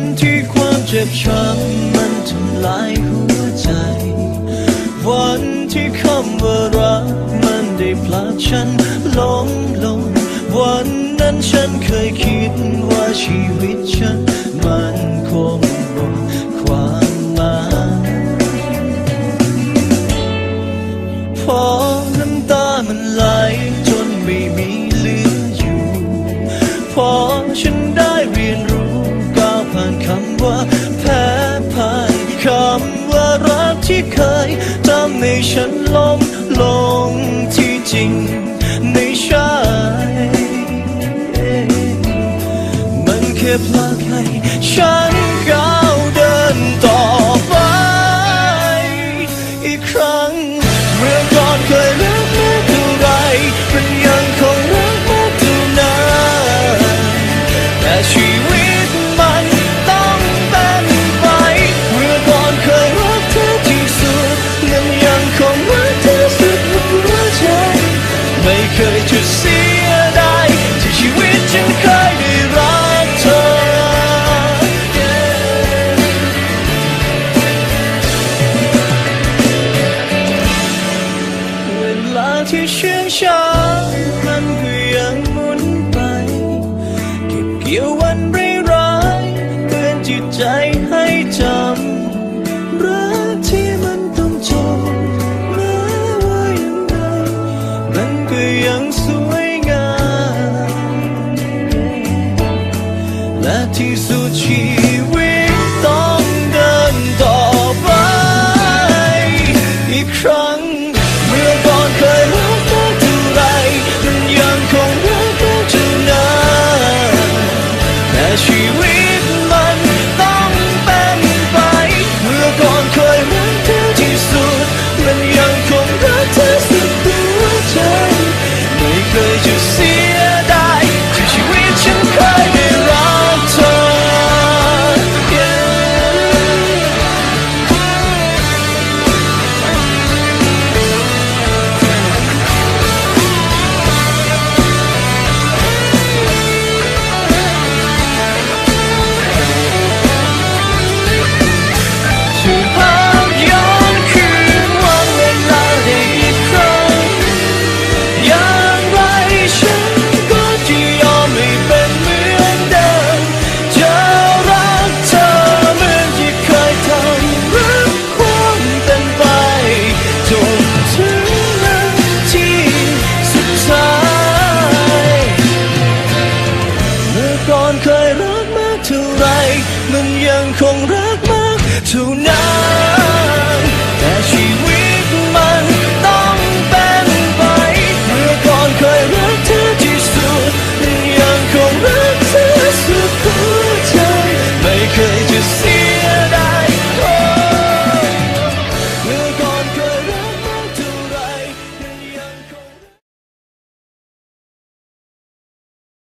วันที่ความเจ็บช้ำมันทำลายหัวใจ วันที่คำว่ารักมันได้พลาดฉันลงลง วันนั้นฉันเคยคิดว่าชีวิตฉันมันคงหมดความหมายพอน้ำตามันไหลจนไม่มีเหลืออยู่ พอฉันได้ ฉันล้มลงที่จริงไม่ใช่มันแค่พลาดให้ฉันก้าวเดินต่อไป อีกครั้งเมื่อก่อนเคย ชื่องช้ามันก็ยังหมุนไป เก็บเกี่ยววันร้ายๆเตือนจิตใจ ยรักมากเท่าไร มันยังคงรักมากเท่านั้น